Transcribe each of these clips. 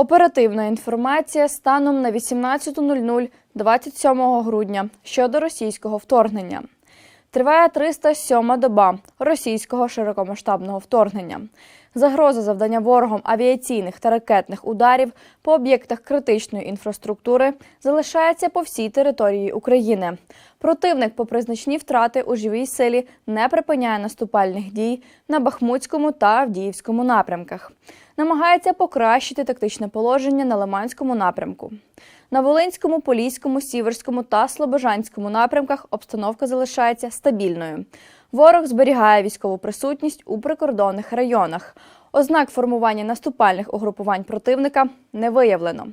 Оперативна інформація станом на 18.00 27 грудня щодо російського вторгнення. Триває 307-ма доба російського широкомасштабного вторгнення. Загроза завдання ворогом авіаційних та ракетних ударів по об'єктах критичної інфраструктури залишається по всій території України. Противник, попри значні втрати у живій силі, не припиняє наступальних дій на Бахмутському та Авдіївському напрямках. Намагається покращити тактичне положення на Лиманському напрямку. На Волинському, Поліському, Сіверському та Слобожанському напрямках обстановка залишається стабільною. Ворог зберігає військову присутність у прикордонних районах. Ознак формування наступальних угрупувань противника не виявлено.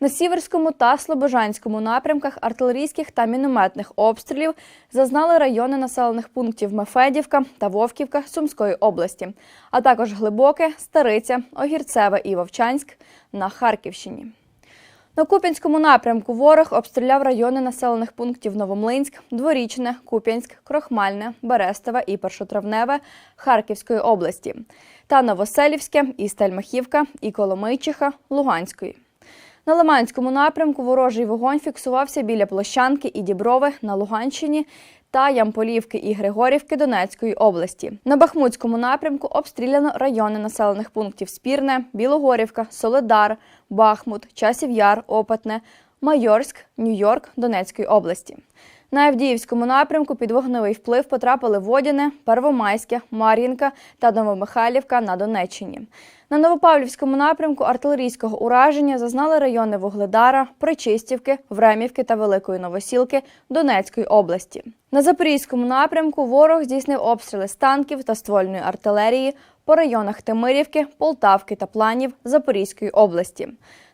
На Сіверському та Слобожанському напрямках артилерійських та мінометних обстрілів зазнали райони населених пунктів Мефедівка та Вовківка Сумської області, а також Глибоке, Стариця, Огірцеве і Вовчанськ на Харківщині. На Куп'янському напрямку ворог обстріляв райони населених пунктів Новомлинськ, Дворічне, Куп'янськ, Крохмальне, Берестове і Першотравневе Харківської області та Новоселівське, і Стельмахівка, і Коломийчиха Луганської. На Лиманському напрямку ворожий вогонь фіксувався біля Площанки і Діброви на Луганщині та Ямполівки і Григорівки Донецької області. На Бахмутському напрямку обстріляно райони населених пунктів Спірне, Білогорівка, Соледар, Бахмут, Часів Яр, Опатне, Майорськ, Нью-Йорк Донецької області. На Авдіївському напрямку під вогневий вплив потрапили Водяне, Первомайське, Мар'їнка та Новомихайлівка на Донеччині. На Новопавлівському напрямку артилерійського ураження зазнали райони Вугледара, Причистівки, Времівки та Великої Новосілки Донецької області. На Запорізькому напрямку ворог здійснив обстріли з танків та ствольної артилерії по районах Тимирівки, Полтавки та Планів Запорізької області.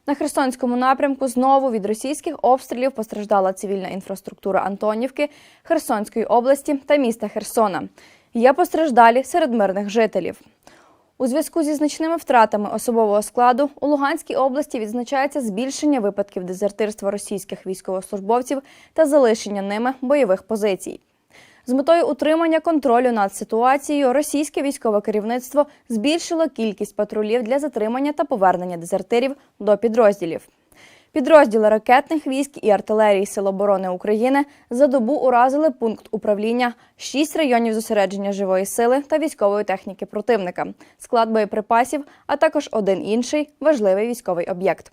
На Херсонському напрямку знову від російських обстрілів постраждала цивільна інфраструктура Антонівки, Херсонської області та міста Херсона. Є постраждалі серед мирних жителів. У зв'язку зі значними втратами особового складу у Луганській області відзначається збільшення випадків дезертирства російських військовослужбовців та залишення ними бойових позицій. З метою утримання контролю над ситуацією російське військове керівництво збільшило кількість патрулів для затримання та повернення дезертирів до підрозділів. Підрозділи ракетних військ і артилерії Сил оборони України за добу уразили пункт управління, шість районів зосередження живої сили та військової техніки противника, склад боєприпасів, а також один інший важливий військовий об'єкт.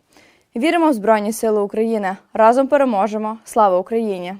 Віримо в Збройні Сили України. Разом переможемо. Слава Україні!